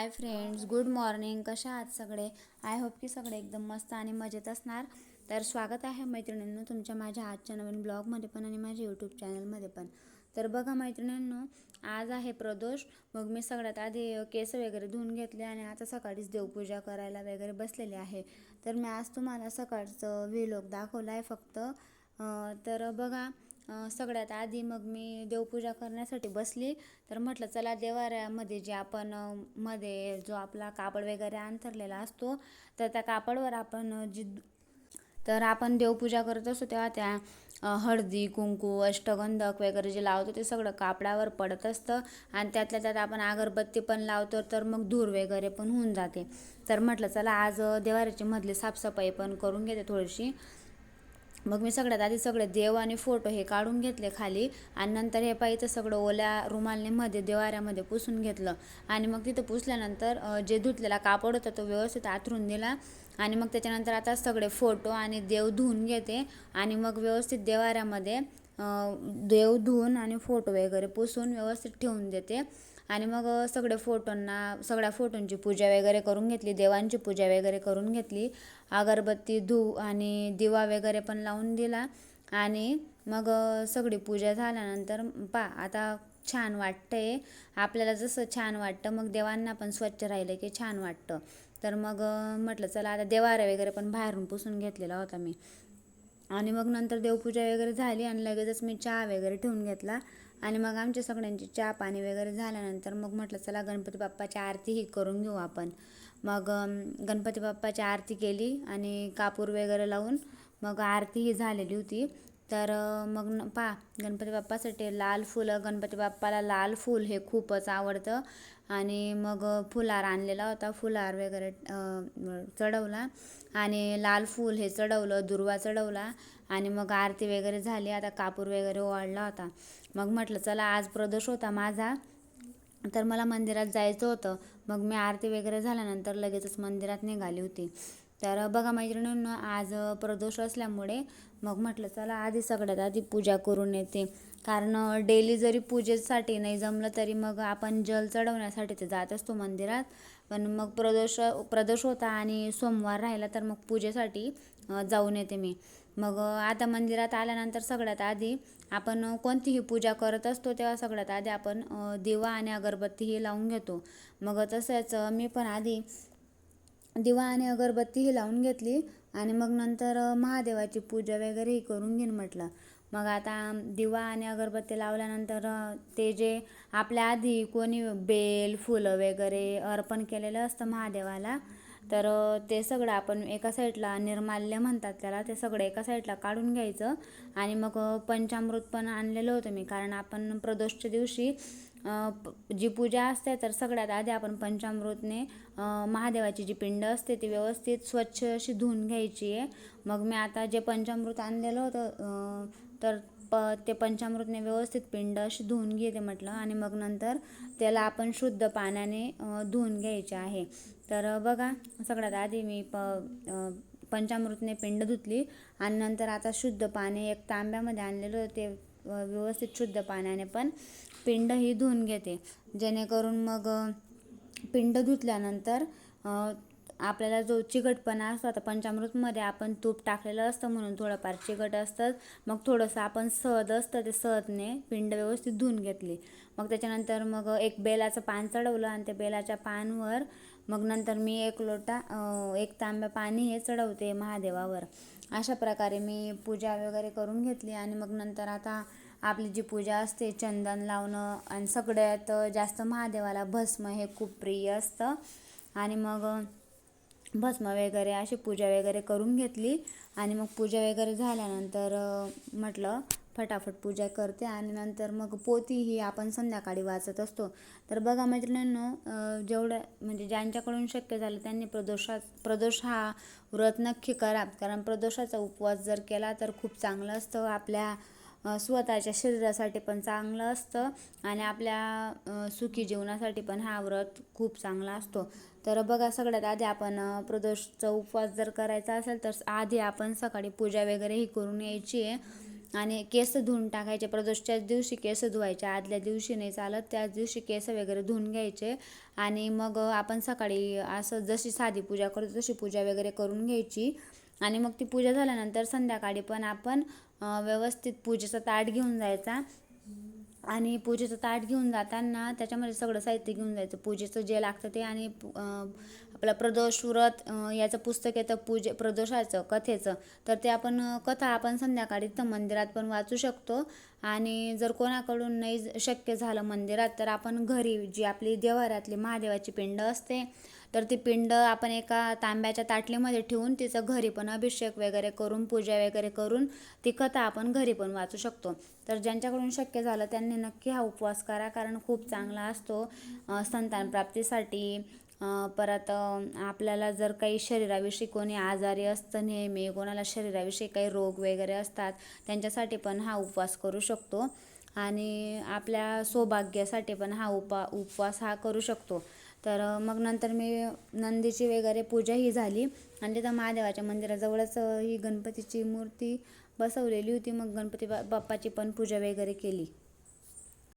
Hi friends good morning. कशा आहात सगळे? आय होप की सगळे एकदम मस्त आणि मजेत असणार. तर स्वागत आहे मैत्रिणींनो तुमच्या माझ्या आजच्या नवीन ब्लॉगमध्ये पण आणि माझ्या यूट्यूब चॅनलमध्ये पण. तर बघा मैत्रिणींनो आज आहे प्रदोष. मग मी सगळ्यात आधी केस वगैरे धुवून घेतले आणि आता सकाळीच देवपूजा करायला वगैरे बसलेले आहे. तर मी आज तुम्हाला सकाळचं व्हिलॉग दाखवला आहे फक्त तर बघा सगळ्यात आधी मग मी देवपूजा करण्यासाठी बसली. तर म्हटलं चला देवाऱ्यामध्ये जे आपण मध्ये जो आपला कापड वगैरे अंथरलेला असतो तर त्या कापडवर आपण जी तर आपण देवपूजा करत असतो तेव्हा त्या हळदी कुंकू अष्टगंधक वगैरे जे लावतो ते सगळं कापडावर पडत असतं आणि त्यातल्या त्यात आपण अगरबत्ती पण लावतो तर मग धूर वगैरे पण होऊन जाते. तर म्हटलं चला आज देवाऱ्याची मधली साफसफाई पण करून घेते थोडीशी. मग मी सगळ्यात आधी सगळे देव आणि फोटो हे काढून घेतले खाली आणि नंतर हे पाहिजे सगळं ओल्या रुमालने मध्ये देवाऱ्यामध्ये पुसून घेतलं. आणि मग तिथं पुसल्यानंतर जे धुतलेला कापड होता तो व्यवस्थित आथरून दिला. आणि मग त्याच्यानंतर आता सगळे फोटो आणि देव धुवून घेते. आणि मग व्यवस्थित देवाऱ्यामध्ये देव धुवून आणि फोटो वगैरे पुसून व्यवस्थित ठेवून देते. आणि मग सगळे फोटोंना सगळ्या फोटोंची पूजा वगैरे करून घेतली देवांची पूजा वगैरे करून घेतली. अगरबत्ती धूप आणि दिवा वगैरे पण लावून दिला. आणि मग सगळी पूजा झाल्यानंतर पा आता छान वाटतंय. आपल्याला जसं छान वाटतं मग देवांना पण स्वच्छ राहिलं की छान वाटतं. तर मग म्हटलं चला आता देवाऱ्या वगैरे पण बाहेरून पुसून घेतलेला होता मी. आणि मग नंतर देवपूजा वगैरे झाली आणि लगेचच मी चहा वगैरे ठेवून घेतला. आणि मग आमच्या सगळ्यांची चहा पाणी वगैरे झाल्यानंतर मग म्हटलं चला गणपती बाप्पाची आरतीही करून घेऊ आपण. मग गणपती बाप्पाची आरती केली आणि कापूर वगैरे लावून मग आरती ही झालेली होती. तर मग न पा गणपती बाप्पासाठी लाल फुलं गणपती बाप्पाला लाल फूल हे खूपच आवडतं. आणि मग फुलार आणलेला होता फुलार वगैरे चढवला. आणि लाल फूल हे चढवलं दुर्वा चढवला. आणि मग आरती वगैरे झाली आता कापूर वगैरे ओवाळला होता. मग म्हटलं चला आज प्रदोष होता माझा. तर मला मंदिरात जायचं होतं. मग मी आरती वगैरे झाल्यानंतर लगेचच मंदिरात निघाली होती. तर बघा मैत्रिणींनो आज प्रदोष असल्यामुळे मग म्हटलं चला आधी सगळ्यात आधी पूजा करून येते. कारण डेली जरी पूजेसाठी नाही जमलं तरी मग आपण जल चढवण्यासाठी ते जात असतो मंदिरात. पण मग प्रदोष प्रदोष होता आणि सोमवार राहिला तर मग पूजेसाठी जाऊन येते मी. मग आता मंदिरात आल्यानंतर सगळ्यात आधी आपण कोणतीही पूजा करत असतो तेव्हा सगळ्यात आधी आपण दिवा आणि अगरबत्ती ही लावून घेतो. मग तसंच मी पण आधी दिवा आणि अगरबत्ती ही लावून घेतली आणि मग नंतर महादेवाची पूजा वगैरे ही करून घेईन म्हटलं. मग आता दिवा आणि अगरबत्ती लावल्यानंतर ते जे आपल्या आधी कोणी बेल फुलं वगैरे अर्पण केलेलं असतं महादेवाला तर ते सगळं आपण एका साईडला निर्माल्य म्हणतात त्याला ते सगळं एका साईडला काढून घ्यायचं. आणि मग पंचामृत पण आणलेलं होतं मी. कारण आपण प्रदोषच्या दिवशी जी पूजा असते तर सगळ्यात आधी आपण पंचामृतने महादेवाची जी पिंड असते ती व्यवस्थित स्वच्छ अशी धुवून घ्यायची आहे. मग मी आता जे पंचामृत आणलेलं होतं तर प ते पंचामृतने व्यवस्थित पिंड अशी धुवून घेते म्हटलं आणि मग नंतर त्याला आपण शुद्ध पाण्याने धुवून घ्यायचे आहे. तर बघा सगळ्यात आधी मी प पंचामृतने पिंड धुतली आणि नंतर आता शुद्ध पाणी एक तांब्यामध्ये आणलेलं ते व्यवस्थित शुद्ध पाण्याने पण पिंड ही धुवून घेते. जेणेकरून मग पिंड धुतल्यानंतर आपल्याला जो चिकटपणा असतो आता पंचामृतमध्ये आपण तूप टाकलेलं असतं म्हणून थोडंफार चिकट असतं. मग थोडंसं आपण सहद असतं ते सहदने पिंड व्यवस्थित धुवून घेतली. मग त्याच्यानंतर मग एक बेलाचं पान चढवलं आणि त्या बेलाच्या पानवर मग नंतर मी एक लोटा एक तांब्या पाणी हे चढवते महादेवावर. अशा प्रकारे मी पूजा वगैरे करून घेतली आणि मग नंतर आता आपली जी पूजा असते चंदन लावणं आणि सगळ्यात जास्त महादेवाला भस्म हे खूप प्रिय असतं. आणि मग भस्म वगैरे अशी पूजा वगैरे करून घेतली. आणि मग पूजा वगैरे झाल्यानंतर म्हटलं फटाफट पूजा करते. आणि नंतर मग पोथी ही आपण संध्याकाळी वाचत असतो. तर बघा मैत्रिणींनो जेवढं म्हणजे ज्यांच्याकडून शक्य झालं त्यांनी प्रदोषा प्रदोष हा व्रत नक्की करा. कारण प्रदोषाचा उपवास जर केला तर खूप चांगलं असतं. आपल्या स्वतःच्या शरीरासाठी पण चांगलं असतं. आणि आपल्या सुखी जीवनासाठी पण हा व्रत खूप चांगला असतो. तर बघा सगळ्यात आधी आपण प्रदोषचा उपवास जर करायचा असेल तर आधी आपण सकाळी पूजा वगैरे ही करून यायची आहे. आणि केस धुवून टाकायचे. प्रदोषच्याच दिवशी केस धुवायचे. आदल्या दिवशी नाही चालत त्याच दिवशी केस वगैरे धुवून घ्यायचे. आणि मग आपण सकाळी असं जशी साधी पूजा करतो तशी पूजा वगैरे करून घ्यायची. आणि मग ती पूजा झाल्यानंतर संध्याकाळी पण आपण व्यवस्थित पूजेचा ताट घेऊन जायचा. आणि पूजेचं ताट घेऊन जाताना त्याच्यामध्ये सगळं साहित्य घेऊन जायचं. पूजेचं जे लागतं ते आणि आपलं प्रदोष व्रत याचं पुस्तक येतं पूजे प्रदोषाचं कथेचं. तर ते आपण कथा आपण संध्याकाळी तर मंदिरात पण वाचू शकतो. आणि जर कोणाकडून नाही ज- शक्य झालं मंदिरात तर आपण घरी जी आपली देवाऱ्यातली महादेवाची पिंड असते तर ती पिंड आपण एका तांब्याच्या ताटलीमध्ये ठेवून तिचं घरी पण अभिषेक वगैरे करून पूजा वगैरे करून ती कथा आपण घरी पण वाचू शकतो. तर ज्यांच्याकडून शक्य झालं त्यांनी नक्की हा उपवास करा कारण खूप चांगला असतो संतान प्राप्तीसाठी. परत आपल्याला जर काही शरीराविषयी कोणी आजारी असतं नेहमी कोणाला शरीराविषयी काही रोग वगैरे असतात त्यांच्यासाठी पण हा उपवास करू शकतो. आणि आपल्या सौभाग्यासाठी पण हा उपा उपवास हा करू शकतो. तर मग नंतर मी नंदीची वगैरे पूजा ही झाली. आणि तिथं महादेवाच्या मंदिराजवळच ही गणपतीची मूर्ती बसवलेली होती. मग गणपती बा- बाप्पाची पण पूजा वगैरे केली.